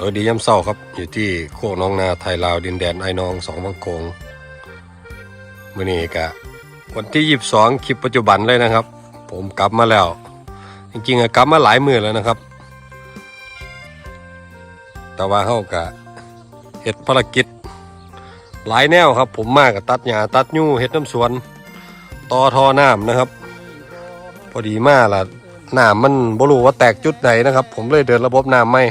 สวัสดีย้ำเศร้าครับ อยู่ที่โคกน้องนาไทยลาวดินแดนไอ้น้องสองบางโกงมื่อนี้กะวันที่ยีิบสองคลิปปัจจุบันเลยนะครับ ผมกลับมาแล้ว จริงๆอะกลับมาหลายมือแล้วนะครับ แต่ว่าเขากะเฮ็ดภารกิจ หลายแนวครับ ผมมากกับตัดหญ้าตัดยู่เฮ็ดน้ำสวนต่อทอน้ำนะครับ พอดีมากล่ะน้ำมันบรูว่าแตกจุดไหนนะครับ ผมเลยเดินระบบน้ำไม่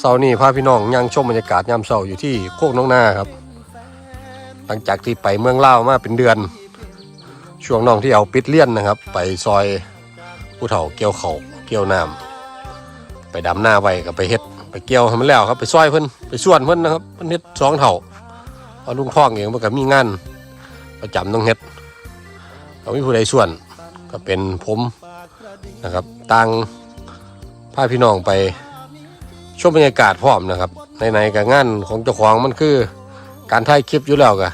เสาร์นี้พาพี่น้องยังชมบรรยากาศยามเสาร์อยู่ที่โคกน้องนาครับ หลังจากที่ไปเมืองเล่ามาเป็นเดือน ช่วงน้องที่เอาปิดเลี่ยนนะครับ ไปซอยผู้เฒ่าเกี่ยวเขาเกี่ยวน้ำไปดำหน้าไว้กับไปเฮ็ดไปเกี่ยวให้มันแล้วครับไปซอยเพิ่นไปส่วนเพิ่นนะครับเพิ่นเฮ็ดสองเฒ่าเพอลุงพ่องเองมันก็มีงานประจำต้องเฮ็ดเราไม่ผู้ใดส่วนก็เป็นผมนะครับตังพาพี่น้องไป ชมบรรยากาศพร้อมนะครับในๆกับงานของเจ้าของมันคือ การถ่ายคลิปอยู่แล้วกะ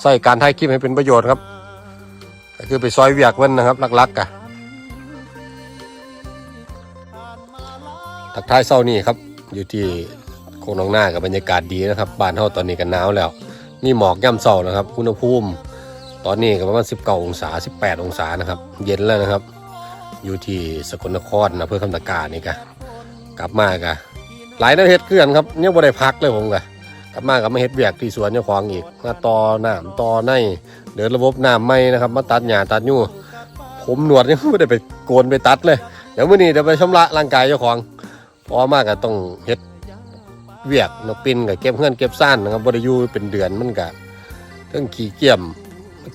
ใส่การถ่ายคลิปให้เป็นประโยชน์ครับก็คือไปซอยเวียกมันนะครับลักๆกะทักทายเศร้านี่ครับ อยู่ที่โคงหนองหน้ากับบรรยากาศดีนะครับบ้านเฮาตอนนี้กันหนาวแล้ว มีหมอกย่ำเศร้านะครับอุณหภูมิ ตอนนี้ก็ประมาณ19องศา 18 องศานะครับ เย็นแล้วนะครับ อยู่ที่สกลนครนะเพื่อคำตะการนี่กะกลับมากะ หลายแนาเฮ็ดเกลื่อนครับยังบ่ได้พักเลยผมก็กลับมากับมาเฮ็ดเวียกที่สวนเจ้าของอีกมาต่อน้ำต่อในเดินระบบน้ำไม่นะครับมาตัดหญ้าตัดยู่ผมหนวดยังไม่ได้ไปโกนไปตัดเลยเดี๋ยวมื้อนี้เดี๋ยวไปชำระร่างกายเจ้าของเพอมากก็ต้องเฮ็ดเวียกนกปินกับเก็บเฮือนเก็บซ่านนะครับบ่ได้อยู่เป็นเดือนมันก็ทั้งขี้เกี่ยม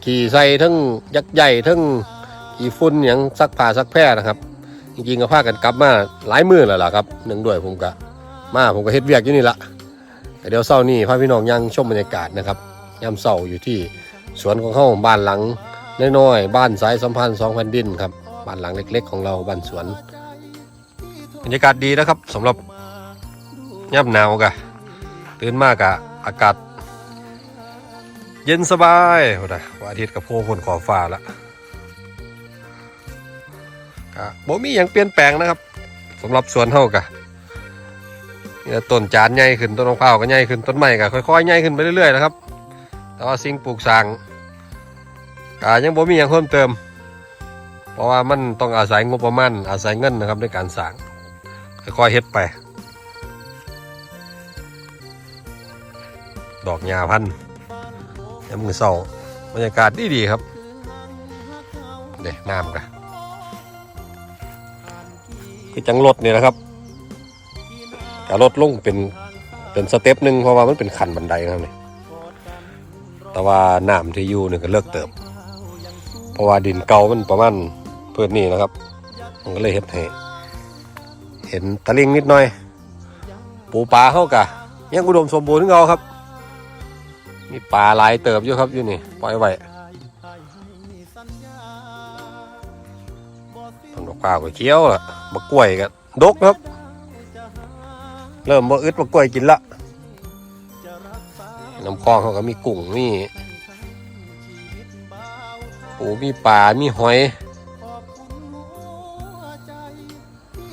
ขี้ใส่ทั้งยักษ์ใหญ่ทั้งขี้ฝุ่นหยังซักผ้าซักแพร่นะครับ จริงๆก็พากันกลับมาหลายมื้อแล้วล่ะครับหนึ่งด้วยผมก็ มาผมก็เฮ็ดเวียกอยู่นี่ละแต่เดี๋ยวเศร้านี่พาพี่น้องยังชมบรรยากาศนะครับยามเศร้าอยู่ที่สวนของเขาบ้านหลังน้อยๆบ้านสายสัมพันธ์สองแผ่นดินครับบ้านหลังเล็ก ๆ ของเราบ้านสวนบรรยากาศดีนะครับสำหรับยามหนาวกะตื่นมากะอากาศ เย็นสบายโอ้ดะวันอาทิตย์กับโพคนขอฟ้าละกะบ่มีอย่างเปลี่ยนแปลงนะครับสำหรับสวนเฮากะ ต้นจานใหญ่ขึ้นต้นมะพร้าวก็ใหญ่ขึ้นต้นไม้ก็ค่อยๆใหญ่ขึ้นไปเรื่อยๆนะครับ แต่ว่าสิ่งปลูกสร้างก็ยังบ่มีอย่างเพิ่มเติม เพราะว่ามันต้องอาศัยงบประมาณอาศัยเงินนะครับในการสร้างค่อยๆเฮ็ดไป ดอกหญ้าพันธุ์ยามมือเศร้าบรรยากาศดีๆครับเด็กน้ำกันคือจังรถนี่แหละครับ ก็ลดลงเป็นเป็นสเต็ปหนึ่งเพราะว่ามันเป็นขันบันไดนะครับนี่แต่ว่าน้ำที่อยู่เนี่ยก็เลิกเติมเพราะว่าดินเก่ามันประมาณเพื่อนนี่นะครับ มันก็เลยเห็ดให้เห็นตะลิงนิดหน่อย ปูปลาเข้ากะยังอุดมสมบูรณ์ของาครับ มีปลาหลายเติบอยู่ครับอยู่นี่ปล่อยไว้ต้นมะพร้าวก็เคี้ยวละมะกล้วยก็ดกครับ เริ่มบ่อึดบ่กล้วยกินละน้ำคลองเขาก็มีกุ้งมีปูมีปลา มีหอย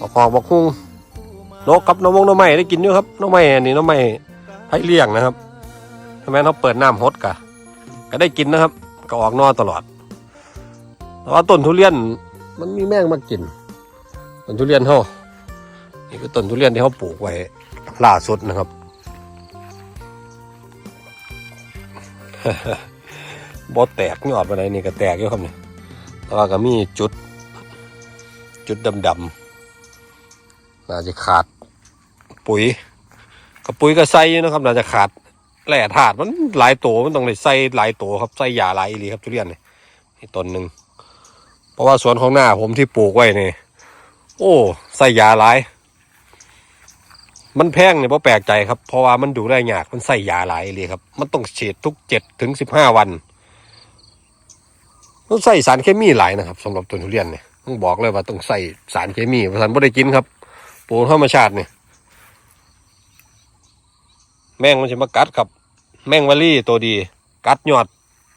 บักหอกบักคุ้งนกกับน้องมงน้องไม้ได้กินอยู่ครับน้องไม้อันนี้น้องไม้ไผ่เลี้ยงนะครับทำไมเขาเปิดน้ำฮดกะ ก็ได้กินนะครับ ก็ออกนอตลอดแต่ว่าต้นทุเรียนมันมีแมงมากินต้นทุเรียนเขานี่คือต้นทุเรียนที่เขาปลูกไว้ ล่าสุดนะครับ บอแตกยอดอะไรนี่ก็แตกอยู่ครับเนี่ยแต่ว่าก็มีจุด จุดดำๆน่าจะขาด ปุ๋ยกับปุ๋ยก็ใส่นะครับ น่าจะขาดแหล่ถาดมันหลายตัวมันต้องเลยใส่หลายตัวครับใส่ยาหลายอีลีครับทุเรียนเนี่ยนี่ต้นหนึ่งเพราะว่าสวนของหน้าผมที่ปลูกไว้นี่ โอ้ใส่ยาหลาย มันแพงเนี่ยเพราะแปลกใจครับ เพราะว่ามันดูได้ยากมันใส่ยาหลายเลยครับ มันต้องฉีดทุกเจ็ดถึงสิบห้าวันต้องใส่สารเคมีหลายนะครับสำหรับต้นทุเรียนเนี่ยต้องบอกเลยว่าต้องใส่สารเคมีเพรไม่ได้กินครับปูธรรมชาติเนี่ยแมงมันจะมากัดครับ แมงวาลี่ตัวดี กัดยอด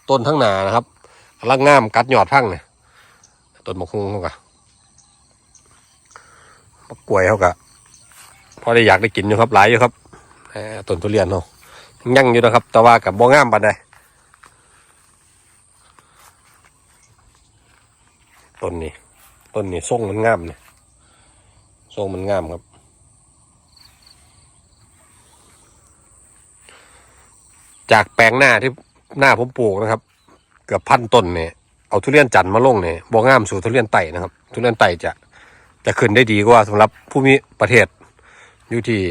ต้นทั้งหนานะครับลังงามกัดยอดพังเนี่ยต้นมะคุงเขากะมะกล้วยเขากะ พอได้อยากได้กินอยู่ครับหลายอยู่ครับต้นทุเรียนเนาะยั่งอยู่นะครับ แต่ว่ากับบ่งามปานใดต้นนี้ต้นนี้ทรงมันงามเนี่ยทรงมันงามครับจากแปลงหน้าที่หน้าผมปลูกนะครับ เกือบพันต้นเนี่ยเอาทุเรียนจันทร์มาลงเนี่ยบ่งามสู่ทุเรียนไต่นะครับ ทุเรียนไต่จะจะขึ้นได้ดีกว่าสำหรับผู้มีประเทศ อยู่ที่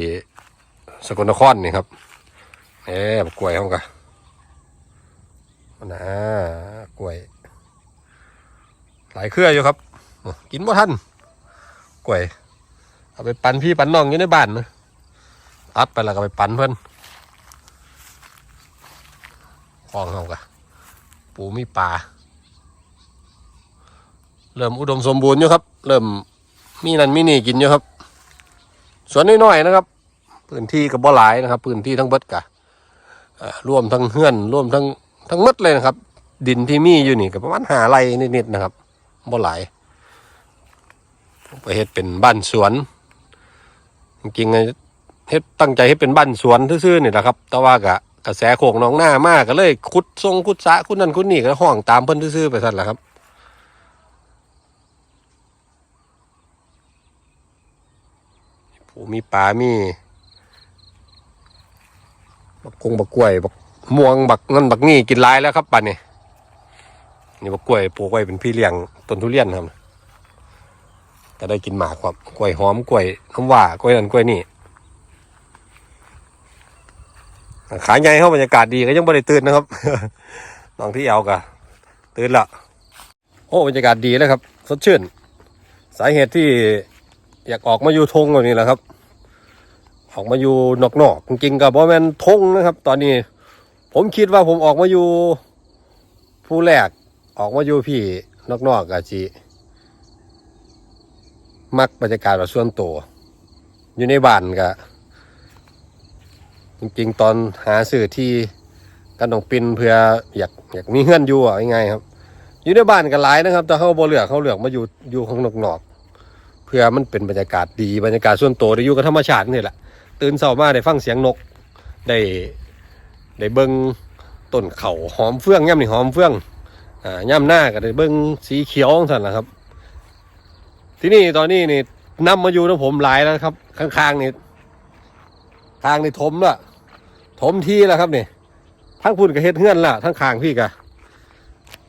สกลนครนี่ครับเอ๊ะกล้วยเขากะนะกล้วย หลายเครืออยู่ครับ กินบ่ทันกล้วย เอาไปปั่นพี่ปั่นน้องอยู่ในบ้านนะตัดไปแล้วก็ไปปั่นเพิ่อนคลองเขากะปูมีปลาเริ่มอุดมสมบูรณ์อยู่ครับ เริ่มมีนั่นมีนี่กินอยู่ครับ สวนน้อยๆนะครับ พื้นที่กับบ่หลายนะครับ พื้นที่ทั้งเบิดกะร่วมทั้งเฮือนร่วมทั้งทั้งมดเลยนะครับ ดินที่มีอยู่นี่ก็ประมาณหาไรนิดๆนะครับบ่หลายไปเฮ็ดเป็นบ้านสวน จริงๆเฮ็ดตั้งใจให้เป็นบ้านสวนซื่อๆนี่แหละครับ แต่ว่ากะกระแสโขกหน้องหน้ามากก็เลยขุดทรงขุดสะขุดนั่นขุดนี่ก็ห้องตามเพิ่นซื่อๆไปสั่นแหละครับ ผู้มีปลามีบักกงบักกล้วยบักม่วงบักนั่นบักนี่กินลายแล้วครับปันนี่นี่บักกล้วยปลูกไว้เป็นพี่เลี้ยงต้นทุเรียนครับก็ได้กินหมากครับกล้วยหอมกล้วยน้ำว่ากล้วยนั่นกล้วยนี่ขาใหญ่เข้าบรรยากาศดีก็ยังไม่ได้ตื่นนะครับน้องที่เอากะตื่นละโอ้บรรยากาศดีเลยครับ สดชื่น สาเหตุที่ อยากออกมาอยู่ทงแบบนี้แหละครับ ออกมาอยู่นอกๆจริงๆกับบอแมนทงนะครับ ตอนนี้ ผมคิดว่าผมออกมาอยู่ผู้แรกออกมาอยู่พี่นอกๆกะจีมักบรรยากาศแบบส่วนตัวอยู่ในบ้านกะจริงๆ ตอนหาสื่อที่กันต้องปินเพื่ออยากอยากมีเงื่อนอยู่อะยังไงครับ อยู่ในบ้านกันหลายนะครับ แต่เขาบ่เลือกเขาเลือกมาอยู่อยู่ข้างนอกๆ พื่อมันเป็นบรรยากาศดีบรรยากาศส่วนตัวได้อยู่กับธรรมชาตินี่แหละตื่นเช้ามาได้ฟังเสียงนกได้ได้เบิ้งต้นเขาหอมเฟื่องย่ำนี่หอมเฟื่องอ่าย่ำหน้าก็ได้เบิ้งสีเขียวสั่นแหละครับ ที่นี่ตอนนี้นี่นำมาอยู่นะผมหลายแล้วครับ ข้างๆนี่ทางนี่ถมละถมที่แล้วครับนี่ทั้งพุ่นกับเฮ็ดเฮือนละทั้งคางพี่กะ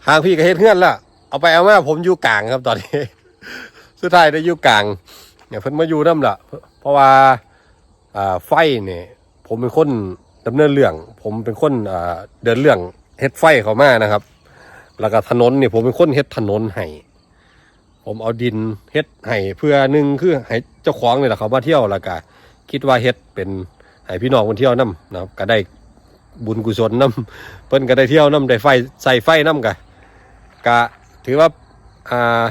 คางพี่กับเฮ็ดเฮือนละเอาไปเอามาผมอยู่กลางครับตอนนี้ สุดท้ายได้อยู่กลางเนี่ยเพิ่นมาอยู่น้ำละเพราะว่าอ่าไฟเนี่ยผมเป็นคนดำเนินเรื่อง ผมเป็นคนอ่าเดินเรื่องเฮ็ดไฟเขามานะครับ แล้วก็ถนนเนี่ยผมเป็นคนเฮ็ดถนนให้ผมเอาดินเฮ็ดให้เพื่อหนึ่งคือให้เจ้าของเนี่แหละเขามาเที่ยวแล้วก็คิดว่าเฮ็ดเป็นให้พี่น้องคนเที่ยวนํนะครับ ก็ได้บุญกุศลนํเพิ่นก็ได้เที่ยวนํได้ไฟใส่ไฟนํกะก็ถือว่าอ่า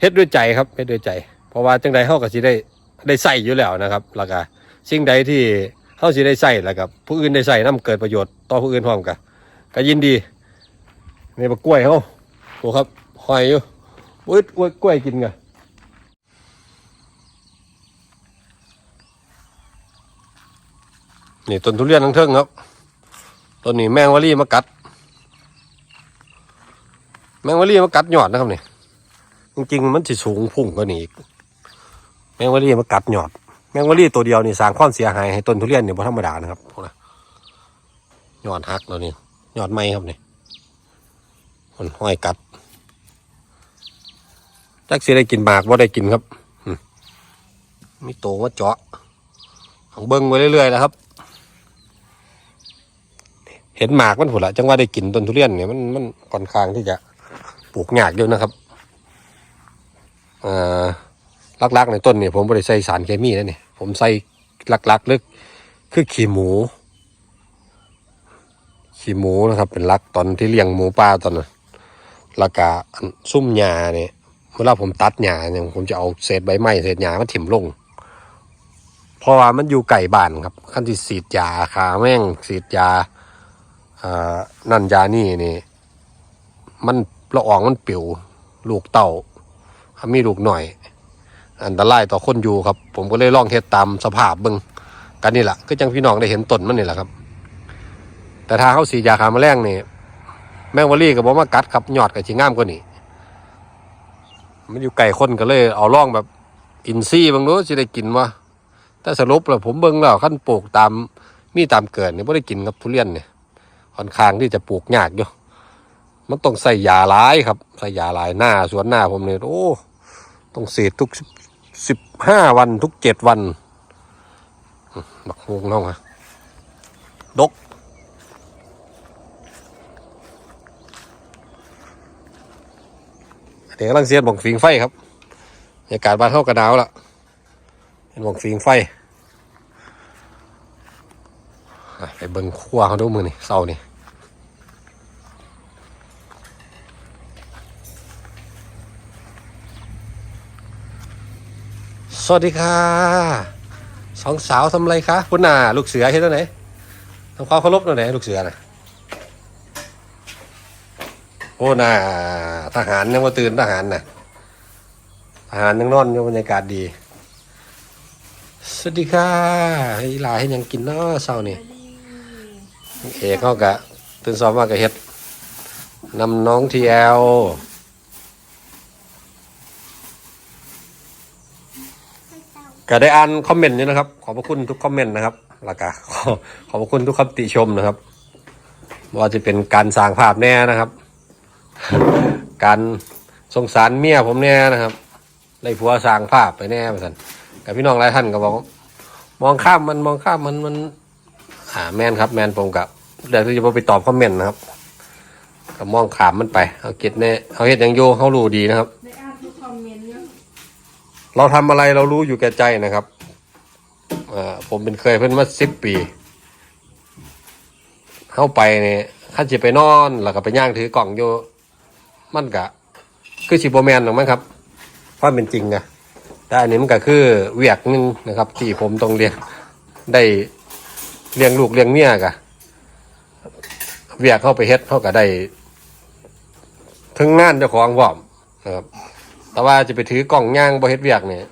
เฮ็ดด้วยใจครับเฮ็ดด้วยใจ เพราะว่าจังใดเฮาก็สิได้ได้ใส่อยู่แล้วนะครับแล้วก็สิ่งใดที่เฮาสิได้ใส่แล้วก็ผู้อื่นได้ใส่นํเกิดประโยชน์ต่อผู้อื่นพร้อมกันก็ยินดีนี่บักกล้วยเฮาโอ้ครับหอยอยู่อุ้ยกล้วยกินกะนี่ต้นทุเรียนทั้งเทิงครับต้นนี้แมงวะลี่มากัด แมงวะลี่มากัดหยอดนะครับนี่ จริงๆมันจะสูงพุ่งกว่านี้อีกแมงวะลี่มากัดหยอด แมงวะลี่ตัวเดียวนี่สร้างความเสียหายให้ต้นทุเรียนเนี่ยบ่ธรรมดานะครับพวกนะยอดหักแล้วนี่หยอดไม้ครับนี่มันห้อยกัดจักสิได้กินหมากว่าได้กินครับมีโตมาเจาะของเบิ้งไว้เรื่อยๆนะครับ เห็นหมากมันผุละจังว่าได้กินต้นทุเรียนเนี่ยมันมันค่อนข้างที่จะปลูกยากอยู่นะครับ ลักๆในต้นเนี่ยผมบริใส่สารเคมีนะเนี่ยผมใส่ลักๆลึกคือขี้หมู ขี้หมูนะครับ เป็นลักตอนที่เลี้ยงหมูป่าตอนนั้นแล้วก็ซุ่มหญ้าเนี่ยเวลาผมตัดหญ้าเนี่ยผมจะเอาเศษใบไม้เศษหญ้ามาถิ่มลง เพราะว่ามันอยู่ไก่บ้านครับขั้นที่สีดยาคาแม่งสีดยาอ่นั่นยานี่นี่ มันละอองมันปิวลูกเต่า มีลูกหน่อย อันตรายต่อคนอยู่ครับ ผมก็เลยลองเฮ็ดตามสภาพบิ่งกันนี่แหละก็จังพี่น้องได้เห็นต้นมันนี่แหละครับ แต่ถ้าเขาสียาขาแมลงนี่แมงวะลี่ก็บอกมากัดครับหยอดกับชิงงามกว่านี่มันอยู่ไก่คนก็เลยเอาล่องแบบอินซี่บางรู้จะได้กินวะแต่สรุปแล้วผมเบิ่งแล้วขั้นปลูกตามมีตามเกิดเนี่ยไม่ได้กินครับทุเรียนเนี่ยค่อนข้างที่จะปลูกยากอยู่ มันต้องใส่ยาหลายครับ ใส่ยาหลายหน้าสวนหน้าผมเนี่ยโอ้ ต้องเสีดทุกสิบห้าวันทุกเจ็ดวันอืมบักฮวงน้องอะดก เดี๋ยวกำลังเสียนบ่งฟิงไฟครับบรรยากาศบ้านเท่ากระหนาวละเป็นบ่งฟิงไฟไปเบิ่งขั้วเขาดูมือนี่เศร้านี่ สวัสดีค่ะสองสาวทำอะไรคะคุณน่าลูกเสือเห็นตัวไหนทำความเคารพตัวไหนลูกเสือน่ะโอ้น่าทหารยังมาตื่นทหารน่ะทหารยังนอนอยู่บรรยากาศดี สวัสดีค่ะให้หลายให้ยังกินเนาะเช้านี่เอกเขากะตื่นซ้อมมากะเฮ็ดนำน้องทีแอล ก็ได้อ่านคอมเมนต์อยู่นะครับ ขอบพระคุณทุกคอมเมนต์นะครับแล้วก็ขอขอบพระคุณทุกคำติชมนะครับว่าจะเป็นการสร้างภาพแน่นะครับ การสงสารเมียผมเนี่ยนะครับไล่ผัวสร้างภาพไปแน่ไปสันกับพี่น้องหลายท่านก็บอกมองข้ามมันมองข้ามมันมัน อ่าแมนครับ แมนผมกับเดี๋ยวจะไปตอบคอมเมนต์นะครับก็มองขามมันไปเอาเก็ดเนี่ยเอาเฮ็ดยังโยเขารู้ดีนะครับ ได้อ่านทุกคอมเมนต์เนาะ เราทำอะไรเรารู้อยู่แก่ใจนะครับอ่าผมเป็นเคยเพิ่นมาสิบปี เข้าไปเนี่ยข้าจะไปนอนแล้วก็ไปย่างถือกล่องอยู่มันกะ คือสิบโบแมนหรอกมั้งครับความเป็นจริงอะแต่อันนี้มันก็คือเวียกนึงนะครับที่ผมต้องเลี้ยงได้เลี้ยงลูกเลี้ยงเมียกะเวียกเข้าไปเฮ็ดเข้าก็ได้ถึงงานเจ้าของพร้อมนะครับ แต่ว่าจะไปถือกล่องย่างบ่เฮ็ดเวียกเนี่ย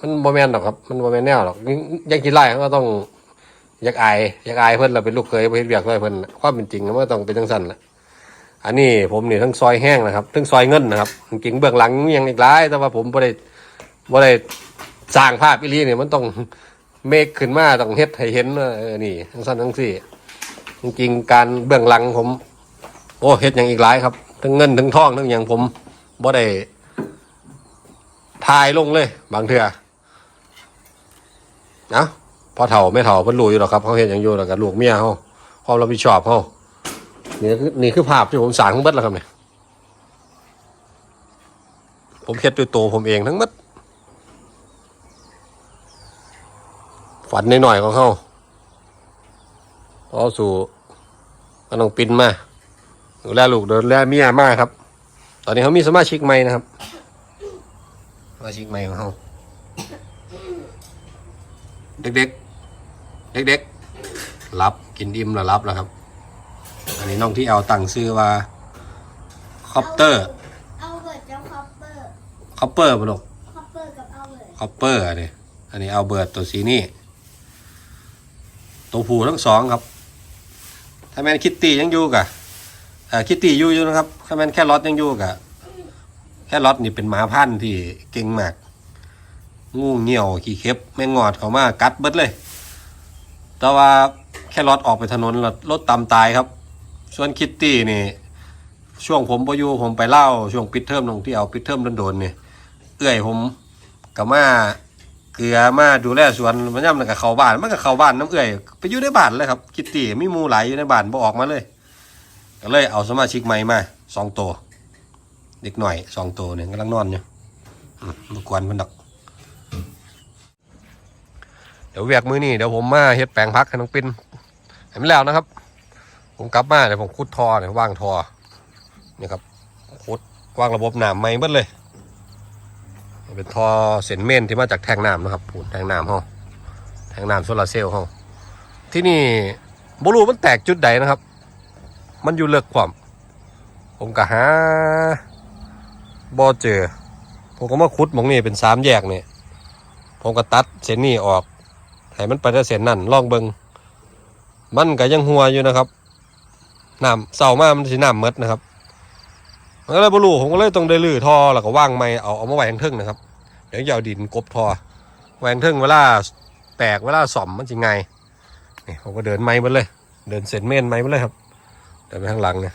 มันบ่แม่นหรอกครับ มันบ่แม่นแนวหรอกยังกินไล่ก็ต้องอยากอายอยากอายเพิ่อนเราเป็นลูกเคยบ่เฮ็ดเวียกด้วยเพิ่นน่ะความเป็นจริงมันก็ต้องเป็นจังซั่นแหละอันนี้ผมนี่ทั้งซอยแห้งนะครับทั้งซอยเงินนะครับจริงเบื้องหลังยังอีกหลายแต่ว่าผมบ่ได้บ่ได้สร้างภาพอีลีเนี่ยมันต้องเมคขึ้นมาต้องเฮ็ดให้เห็นว่าเออนี่ทั้งซั่นทั้งสี่จริงการเบื้องหลังผม โอ้เฮ็ดอย่างอีกหลายครับทั้งเงินทั้งทองทั้งอย่างผมบ่ได้ ทายลงเลย บางเถื่อนะพอเถ่าไม่เถ่าเพิ่นรู้อยู่หรอกครับเขาเห็นอย่างอยู่แล้วกับลูกเมียเขาความรับผิดชอบเขานี่คือนี่คือภาพที่ผมสร้างทั้งหมดแล้วครับเนี่ยผมเฮ็ดด้วยตัวผมเองทั้งหมดฝันหน่อยๆของเขาพอสู่ก็ต้องปินมาดูแลลูกดูแลเมียมากครับ ตอนนี้เขามีสมาชิกใหม่นะครับ มาชิกใหม่ของเขาเด็กๆ เด็กๆ รับกินอิ่มแล้วรับแล้วครับ อันนี้น้องที่เอาตั้งชื่อว่าคอปเตอร์เอาเบิร์ดเจ้าคอปเปอร์คอปเปอร์ปะลูกคอปเปอร์กับเอาเบิร์ดคอปเปอร์อันนี้อันนี้เอาเบิร์ดตัวสีนี่ตัวผู้ทั้งสองครับ ถ้าแมนคิตตี้ยังอยู่กะเอ่อคิตตี้อยู่อยู่นะครับถ้าแมนแค่รอทยังอยู่กะ แค่รอทนี่เป็นหมาพันธุ์ที่เก่งมาก งูเหี่ยวขี้เข็บแม่งอดเขามากัดเบิดเลย แต่ว่าแค่รถออกไปถนนรถรถตามตายครับ ส่วนคิตตี้นี่ ช่วงผมไปอยู่ผมไปเล่าช่วงปิดเทอมลงที่เอาปิดเทอมโดนๆนี่เอื้อยผมกับมาเกลือมาดูแลสวนมันย่ำแล้วกับเขาบ้านมันกับเขาบ้านน้ำเอื้อยไปอยู่ในบ้านเลยครับคิตตี้มีมูไหลอยู่ในบ้านบ่ออกมาเลย ก็เลยเอาสมาชิกใหม่มาสองตัว เด็กหน่อยสองตัวเนี่ยกำลังนอนอยู่มรบกวนมันดอก เดี๋ยวเวียกมือนี่เดี๋ยวผมมาเฮ็ดแปลงพักให้น้องปินเห็นแล้วนะครับ ผมกลับมาเดี๋ยวผมขุดทอเนี่ยว่างทอนี่ครับขุดว่างระบบน้ำใหม่เบิดเลย เป็นทอเส้นเมนที่มาจากแทงน้ำนะครับปูนแทงน้ำเฮาแทงน้ำโซลาร์เซลล์เฮาที่นี่บรูมันแตกจุดใดนะครับ มันอยู่เลิกความผมก็หา บ่เจอ ผมก็มาขุดมองนี่เป็นสามแยกเนี่ยผมก็ตัดเส้นนี้ออกให้มันไปแต่เส้นนั่นลองเบิงมันก็ยังหัวอยู่นะครับน้ำเศร้ามากมันสิน้ำมดนะครับมันก็เลยบรูผมก็เลยต้องได้ลื้อท่อแล้วก็ว่างไม้เอาเอามาไว้ข้างเทึ่งนะครับเดี๋ยวจะเอาดินกบท่อไว้ข้างเทึ่งเวลาแตกเวลาซ่อมมันสิไงนี่ผมก็เดินไม้ไปเลย เดินเส้นเมนไม้ไปเลยครับเดินไปข้างหลังเนี่ย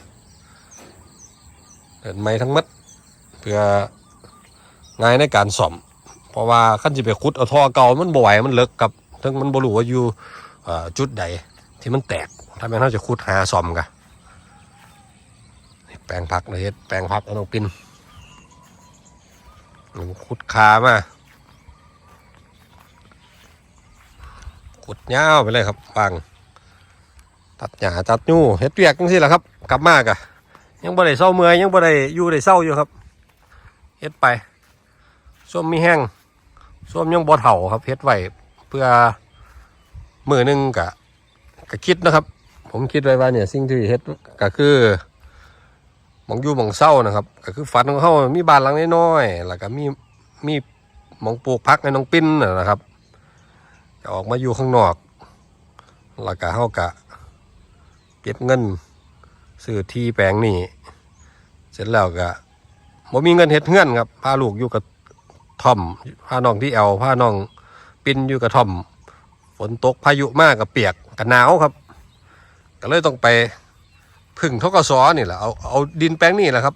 เดินไม้ทั้งมัด พื่อง่ายในการซ่อม เพราะว่าขั้นจะไปขุดเอาท่อเก่ามันบ่ไหวมันเลิกกับทั้งมันบ่รู้ว่าอยู่จุดใดที่มันแตกถ้าแม่นเขาจะขุดหาซ่อมกันแปลงผักนะเฮ็ดแปลงผักเอาน้องปินขุดขามาขุดยาวไปเลยครับบางตัดหญ้าตัดยูเฮ็ดเปียกจังซี่แหละครับ กลับมากะยังบ่ได้เศร้าเมื่อยยังบ่ได้อยู่ได้เศร้าอยู่ครับ ฮ็ดไปส้มมีแห้งส้มยังบ่เฒ่าครับเฮ็ดไว้เพื่อมือหนึงกะกะคิดนะครับ ผมคิดไว้ว่าเนี่ยสิ่งที่เฮ็ดก็คือมองอยู่มองเศร้านะครับก็คือฝันของเฮามีบ้านหลังน้อยๆแล้วก็มีมีมองปลูกพักในน้องปิ้นนะครับจะออกมาอยู่ข้างนอกแล้วก็เฮากะเก็บเงินซื้อที่แปลงนี่เสร็จแล้วก็ บ่มีเงินเฮ็ดเฮือนครับพาลูกอยู่กับท่อมพาน้องที่แอลพาน้องปินอยู่กับท่อม ฝนตกพายุมากกับเปียกกับหนาวครับ ก็เลยต้องไปพึ่งทกศนี่แหละเอาเอาดินแปลงนี่แหละครับ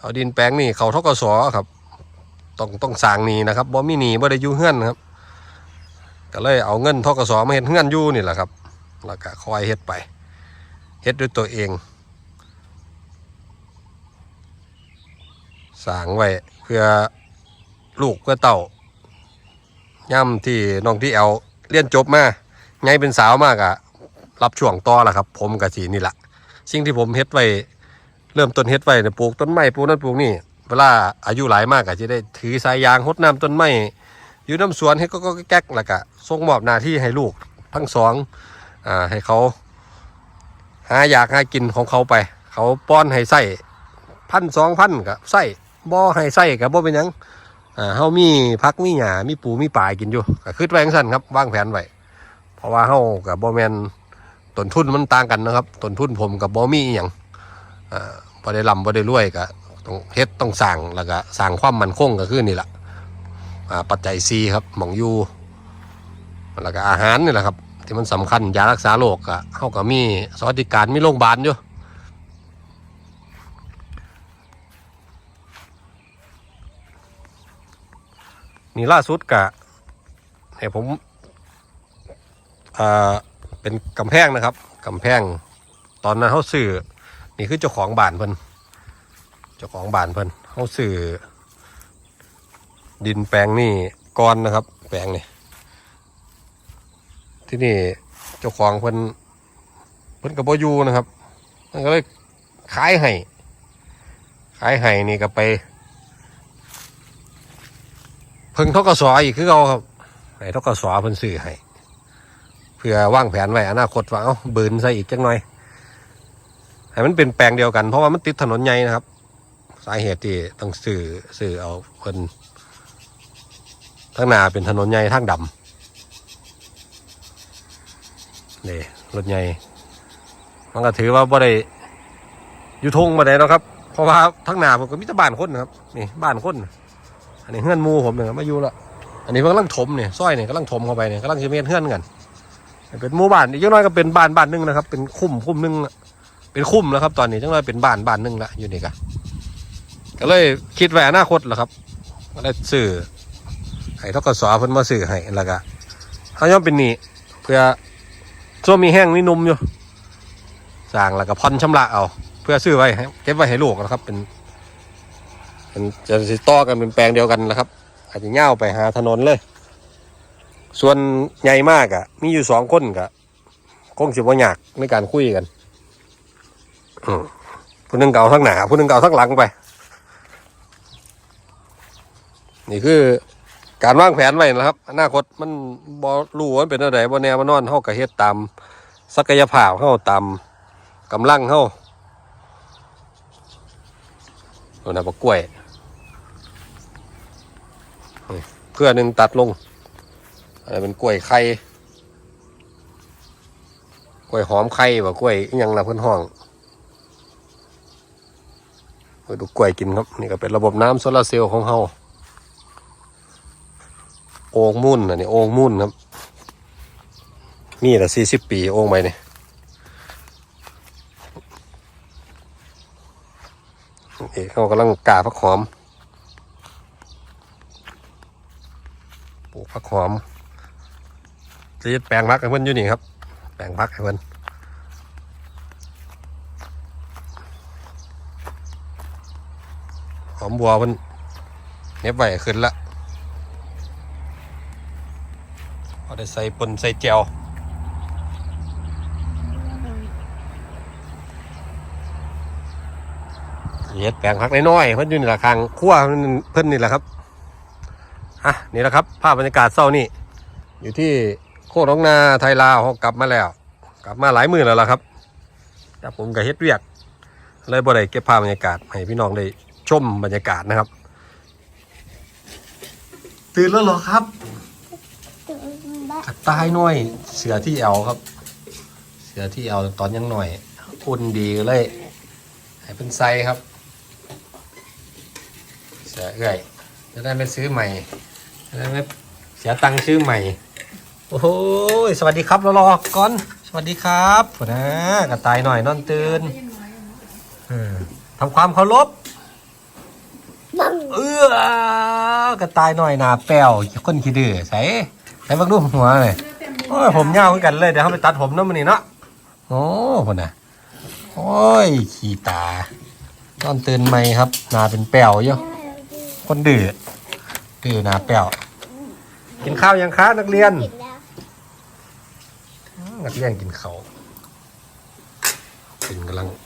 เอาดินแปลงนี่เขาทกศครับ ต้องต้องสร้างนี้นะครับบ่มีหนีบ่ได้อยู่เฮือนครับ ก็เลยเอาเงินทกศมาเฮ็ดเฮือนอยู่นี่แหละครับแล้วก็คอยเฮ็ดไปเฮ็ดด้วยตัวเอง สางไว้เพื่อลูกเพื่อเต่าย่ำที่น้องที่แอลเรียนจบมาไงเป็นสาวมากอะรับช่วงต่อละครับ ผมกับสีนี่แหละสิ่งที่ผมเฮ็ดไว้เริ่มต้นเฮ็ดไว้เนี่ยปลูกต้นไม้ปลูกนั่นปลูกนี่เวลาอายุหลายมากก็จะได้ถือสายยางหดน้ำต้นไม้อยู่น้ำสวนให้ก็ก็แก๊กแล้วก็ส่งมอบหน้าที่ให้ลูกทั้งสองอ่าให้เขา หาอยากหากินของเขาไป เขาป้อนให้ใส่พันสองพันกับใส่ บ่ให้ใส่กับบ่เป็นหยังอ่าเฮามีพักมีหญ้ามีปูมีปลากินอยู่ก็คือไว้จังซั่นครับวางแผนไว้เพราะว่าเฮากับบ่แม่นต้นทุนมันต่างกันนะครับต้นทุนผมกับบ่มีอหยังอ่าบ่ได้ร่ำบ่ได้รวยก็ต้องเฮ็ดต้องสร้างแล้วก็สร้างความมั่นคงก็คือนี่ล่ะอ่าปัจจัย4ครับหมองอยู่แล้วก็อาหารนี่แหละครับ ที่มันสำคัญยารักษาโรคอะเขาก็มีสวัสดิการมีโรงพยาบาลอยู่ นี่ล่าสุดกะให้ผมอ่าเป็นกำแพงนะครับกำแพงตอนนั้นเขาซื้อนี่คือเจ้าของบ้านเพิ่นเจ้าของบ้านเพิ่นเขาซื้อดินแปลงนี่ก้อนนะครับ แปลงนี่ที่นี่เจ้าของเพิ่นเพิ่นกับบอยูนะครับมันก็เลยขายให้ขายให้นี่ก็ไป เพิ่งทกสอีกคือเขาครับให้ทกสเพิ่นซื้อให้เพื่อวางแผนไว้อนาคตว่าเอ้าเบิร์นใส่อีกจังหน่อยให้มันเป็นแปลงเดียวกัน เพราะว่ามันติดถนนใหญ่นะครับ สาเหตุที่ต้องซื้อซื้อเอาเพิ่นทั้งหน้าเป็นถนนใหญ่ทางดำนี่รถใหญ่มันก็ถือว่าบ่ได้อยู่ทงมาได้แล้วครับ เพราะว่าทั้งหน้าผมก็มีแต่บ้านคนนะครับนี่บ้านคน อันนี้เฮือนมูผมเนี่ยมาอยู่ละอันนี้เพิ่งกำลังถมเนี่ยซอยเนี่ยกำลังถมเข้าไปเนี่ยกำลังจะเมียนเฮือนกัน เป็นหมู่บ้านอีกน้อยก็เป็นบ้านบ้านหนึงนะครับ เป็นคุ้มคุ้มหนึงเป็นคุ้มแล้วครับ ตอนนี้จังน้อยเป็นบ้านบ้านหนึงละอยู่นี่กันก็เลยคิดไว้อนาคตแหละครับก็เลยซื้อให้ทกศเพิ่นมาซื้อให้แล้วก็เขาย่อมเป็นหนี้เพื่อช่วงมีแห้งมีนุ่มอยู่สร้างแล้วก็ผ่อนชำระเอา เพื่อซื้อไว้เก็บไว้ให้ลูกนะครับเป็น เป็นจะสิต่อกันเป็นแปลงเดียวกันนะครับ อาจจะเง่าไปหาถนนเลย ส่วนใหญ่มากอะมีอยู่สองคนกะคงสิบว่ายากในการคุยกันผู้นึงเก่าทั้งหนาผู้นึงเก่าทั้งหลังไป นี่คือการวางแผนไว้นะครับ อนาคตมันบ่รู้ว่ามันเป็นอะไรบ่แน่บ่นอนเฮาก็เฮ็ดตามศักยภาพเฮาตามกำลังเฮาโน่นน่ะบักกล้วยนี่ เค รือหนึ่งตัดลงอะไรเป็นกล้วยไข่กล้วยหอมไข่ว่กล้วยยังละเพื่อนห้องไปดูกล้วยกินครับ นี่ก็เป็นระบบน้ำโซลาร์เซลล์ของเฮาโอ่งมุ่นอันนี้โอ่งมุ่นครับ นี่แหละสี่สิบปีโอ่งไปเนี่ยเอกเขากำลังกาพักหอม ปลูกผักหอมจะยึดแปลงพักให้เพื่อนอยู่นี่ครับ แปลงพักให้เพื่อนหอมบัวเพื่อนเน็บไหวขึ้นละเอาได้ใส่ปนใส่เจียวเฮ็ดแปลงพักน้อยๆเพื่อนอยู่นี่ละคางขั้วเพิ่นเพื่อนนี่แหละครับ อะนี่แหละครับ ภาพบรรยากาศเศร้านี่อยู่ที่โคกหนองนาไทยลาวเขากลับมาแล้ว กลับมาหลายมือแล้วล่ะครับแต่ผมกับเฮ็ดเวียกเลยบ่ได้เก็บภาพบรรยากาศให้พี่น้องได้ชมบรรยากาศนะครับ ตื่นแล้วเหรอครับตื่นได้กระต่ายน้อยเสือที่เอวครับ เสือที่เอวตอนยังหน่อยอุ่นดีก็เลยให้เป็นไซครับเสือเอื่อยจะได้ไม่ซื้อใหม่ จะได้ไม่เสียตังค์ซื้อใหม่ โอ้โหสวัสดีครับรอรอก่อน สวัสดีครับหัวหนะกระต่ายหน่อยนอนตื่นเออทำความเคารพบังเอื้อกระต่ายหน่อยหนาแป้วคนขี้ดื้อใส่ใส่บักรูปหัวเลยโอ้ยผมยาวเหมือนกันเลยเดี๋ยวเขาไปตัดผมเน้ำมันนี่เนาะโอ้คนน่ะโอ้ยขี้ตานอนตื่นใหม่ครับหนาเป็นแป้วอยู่คนดื้อดื้อหนาแป้ว กินข้าวยังคะนักเรียนผิดแล้วนักเรียนกินเขาวกินกำลังน้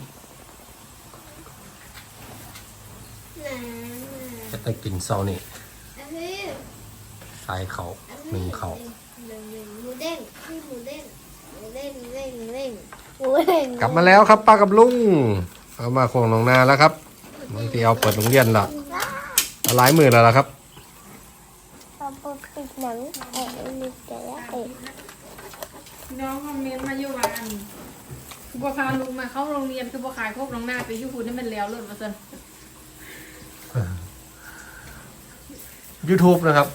จะได้กินเศร้านี่ำอันนี้ใส่เขาหนึ่งเขาหนึ่งหนึ่งหมูเด้งนี่หมูเด้งหมูเด้งหมูเด้งหมูเด้งหมูเด้งกลับมาแล้วครับป้ากับลุงเอามาโคงหนองนาแล้วครับบางทีเอาเปิดโรงเรียนละเอาหลายมือแล้วล่ะครับเอาไปปิด หนังเอ็นมีแต่ละเอ็นน้องคอมเมนต์มาอยู่ว่าอันคือบัวพาลุงมาเข้าโรงเรียนคือบัวขายพวกน้องหน้าไปอยูพูดนี่มันแล้วหล่นมาซะ YouTube นะครับ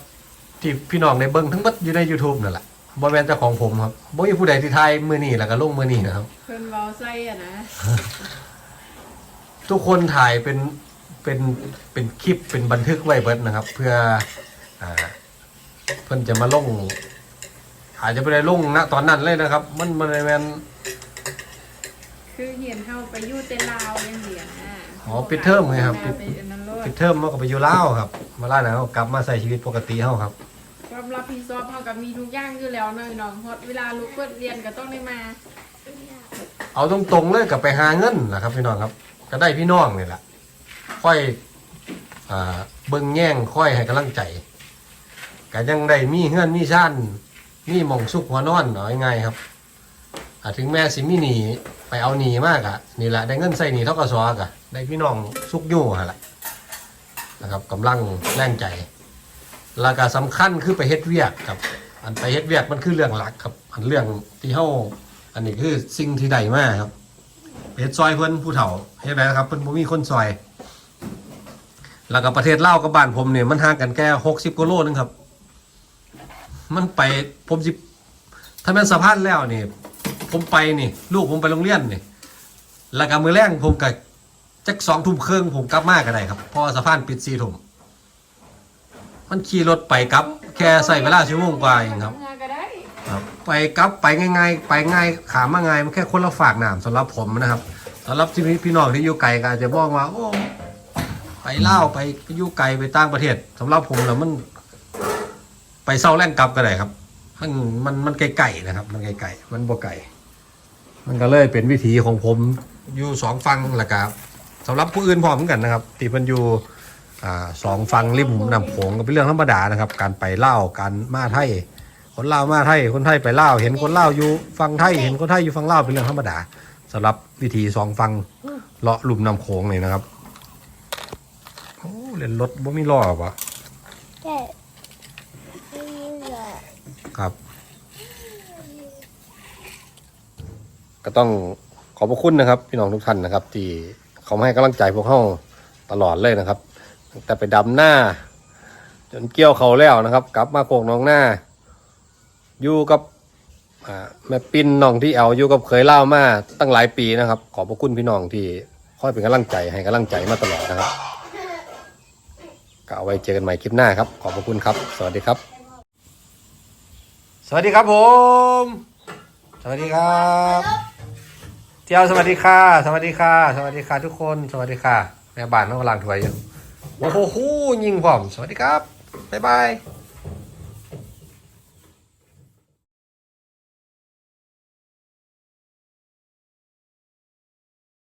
ที่พี่น้องในเบิ้งทั้งหมดอยู่ใน YouTube นั่นแหละบริเวณเจ้าของผมครับบ่มีผู้ใดที่ไทยมือนี่แล้วก็ลงมือนี่นะครับ เพิ่นเว้าไส้อะนะทุกคนถ่ายเป็นเป็นเป็นคลิปเป็นบันทึกไว้เบิดนะครับ เพื่ออ่า เพิ่นจะมาลงอาจจะไปได้ลงณตอนนั้นเลยนะครับ มันมันแมนคือเห็นเฮาไปอยู่เต้นลาวยังเดียนะอ๋อปิดเทอมไงครับไปอันนั้นโลดปิดเทอมมาก็ไปอยู่ลาวครับ มาล่าหนาวกลับมาใส่ชีวิตปกติเฮาครับความรับผิดชอบเฮาก็มีทุกอย่างอยู่แล้วเนาะน้องเพราะเวลาลูกเปิดเรียนก็ต้องได้มา เอาตรงๆเลยกับไปหาเงินแหละครับพี่น้องครับ ก็ได้พี่น้องนี่แหละค่อยอ่าเบิ่งแย่งค่อยให้กำลังใจ ก็ยังได้มีเฮือนมีชานมีหมองสุกหัวนอนหน่อยไงครับอาถึงแม้สิมีหนีไปเอาหนีมากอะนี่แหละได้เงินใส่หนีเท่ากับซอกะได้พี่น้องสุกยู่หั่นแหละนะครับกำลังแรงใจแล้วก็สำคัญคือไปเฮ็ดเวียกครับ อันไปเฮ็ดเวียกมันคือเรื่องหลักครับ อันเรื่องที่เฮาอันนี้คือสิ่งที่ใดมากครับไปเฮ็ดซอยเพิ่นผู้เฒ่าเฮ็ดไรครับเพิ่นบ่มีคนซอย แล้วก็ประเทศลาวกับบ้านผมเนี่ยมันห่างกันแค่60กิโลนึงครับ มันไปผมสิถ้าแม่นสะพานแล้วนี่ ผมไปนี่ ลูกผมไปโรงเรียนนี่แล้วก็มือแรงผมก็จักสองทุ่มครึ่งผมกลับมาก็ได้ครับเพราะว่าสะพานปิดสี่ทุ่มมันขี่รถไปกลับ แค่ใส่เวลาชั่วโมงกว่าเองครับ ทำงานก็ได้ครับไปกลับไปง่ายๆไปง่ายขามาง่ายมันแค่คนละฝากหนามสำหรับผมนะครับสำหรับที่พี่น้องที่อยู่ไกลก็อาจจะมองว่าโอ้ไปเล่าวไปอยู่ไกลไปต่างประเทศสำหรับผมแล้วมัน ไปเศร้าแรงกลับก็ได้ครับมันมันมันไกลๆนะครับ มันไกลๆมันบ่ไกลมันก็เลยเป็นวิธีของผมอยู่สองฟังแหละครับสำหรับผู้อื่นพร้อมกันนะครับที่มันอยู่อ่าสองฟังริมน้ำโขงก็เป็นเรื่องธรรมดานะครับ การไปเล่าการมาไทยคนเล่ามาไทยคนไทยไปเล่าเห็นคนเล่าอยู่ฟังไทยเห็นคนไทยอยู่ฟังเล่าเป็นเรื่องธรรมดาสำหรับวิธีสองฟังเลาะลุ่มน้ำโขงเลยนะครับโอ้เล่นรถบ่มีล้อปะ ครับ ก็ต้องขอบพระคุณนะครับ พี่น้องทุกท่านนะครับ ที่เขาให้กำลังใจพวกเขาตลอดเลยนะครับแต่ไปดำหน้า จนเกี่ยวเขาแล้วนะครับ กลับมาโคกน้องหน้าอยู่กับแม่ปิ้นน้องที่แอลอยู่กับเคยเล่ามาตั้งหลายปีนะครับ ขอบพระคุณพี่น้องที่คอยเป็นกำลังใจให้กำลังใจมาตลอดนะครับก็เอาไว้เจอกันใหม่คลิปหน้าครับ ขอบพระคุณครับ สวัสดีครับ สวัสดีครับผม สวัสดีครับ เที่ยวสวัสดีค่ะ สวัสดีค่ะ สวัสดีค่ะทุกคน สวัสดีค่ะ แม่บ้านน้องกำลังถวยอยู่ โอ้โห ยิงผมสวัสดีครับ บ๊ายบาย